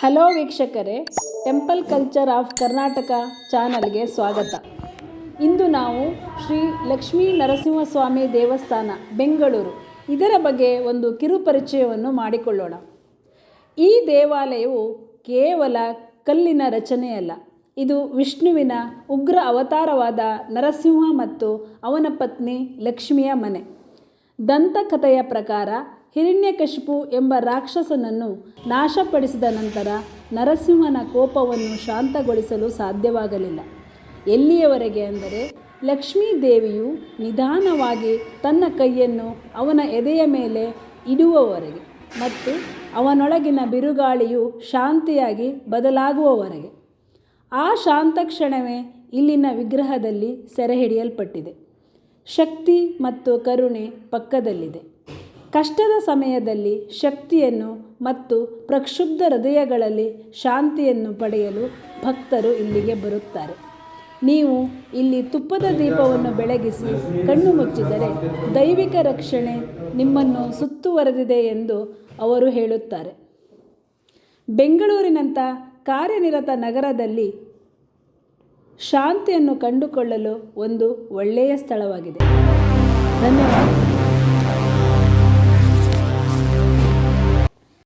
Hello ವೀಕ್ಷಕರೇ, temple culture of Karnataka ಚಾನಲ್ಗೆ ಸ್ವಾಗತ. ಇಂದು ನಾವು ಶ್ರೀ ಲಕ್ಷ್ಮೀ ನರಸಿಂಹಸ್ವಾಮಿ ದೇವಸ್ಥಾನ, ಬೆಂಗಳೂರು. ಇದರ ಬಗ್ಗೆ ಒಂದು ಕಿರು ಪರಿಚಯವನ್ನು ಮಾಡಿಕೊಳ್ಳೋಣ. ಈ ದೇವಾಲಯವು ಕೇವಲ ಕಲ್ಲಿನ ರಚನೆಯಲ್ಲ, ಇದು ವಿಷ್ಣುವಿನ ಉಗ್ರ ಅವತಾರವಾದ ನರಸಿಂಹ ಮತ್ತು ಅವನ ಪತ್ನಿ ಲಕ್ಷ್ಮಿಯ ಮನೆ. ದಂತಕಥೆಯ ಪ್ರಕಾರ ಹಿರಣ್ಯಕಶಿಪು ಎಂಬ ರಾಕ್ಷಸನನ್ನು ನಾಶಪಡಿಸಿದ ನಂತರ ನರಸಿಂಹನ ಕೋಪವನ್ನು ಶಾಂತಗೊಳಿಸಲು ಸಾಧ್ಯವಾಗಲಿಲ್ಲ. ಎಲ್ಲಿಯವರೆಗೆ ಅಂದರೆ ಲಕ್ಷ್ಮೀದೇವಿಯು ನಿಧಾನವಾಗಿ ತನ್ನ ಕೈಯನ್ನು ಅವನ ಎದೆಯ ಮೇಲೆ ಇಡುವವರೆಗೆ ಮತ್ತು ಅವನೊಳಗಿನ ಬಿರುಗಾಳಿಯು ಶಾಂತಿಯಾಗಿ ಬದಲಾಗುವವರೆಗೆ. ಆ ಶಾಂತ ಕ್ಷಣವೇ ಇಲ್ಲಿನ ವಿಗ್ರಹದಲ್ಲಿ ಸೆರೆಹಿಡಿಯಲ್ಪಟ್ಟಿದೆ. ಶಕ್ತಿ ಮತ್ತು ಕರುಣೆ ಪಕ್ಕದಲ್ಲಿದೆ. ಕಷ್ಟದ ಸಮಯದಲ್ಲಿ ಶಕ್ತಿಯನ್ನು ಮತ್ತು ಪ್ರಕ್ಷುಬ್ಧ ಹೃದಯಗಳಲ್ಲಿ ಶಾಂತಿಯನ್ನು ಪಡೆಯಲು ಭಕ್ತರು ಇಲ್ಲಿಗೆ ಬರುತ್ತಾರೆ. ನೀವು ಇಲ್ಲಿ ತುಪ್ಪದ ದೀಪವನ್ನು ಬೆಳಗಿಸಿ ಕಣ್ಣು ಮುಚ್ಚಿದರೆ ದೈವಿಕ ರಕ್ಷಣೆ ನಿಮ್ಮನ್ನು ಸುತ್ತುವರೆದಿದೆ ಎಂದು ಅವರು ಹೇಳುತ್ತಾರೆ. ಬೆಂಗಳೂರಿನಂಥ ಕಾರ್ಯನಿರತ ನಗರದಲ್ಲಿ ಶಾಂತಿಯನ್ನು ಕಂಡುಕೊಳ್ಳಲು ಒಂದು ಒಳ್ಳೆಯ ಸ್ಥಳವಾಗಿದೆ. ಧನ್ಯವಾದ.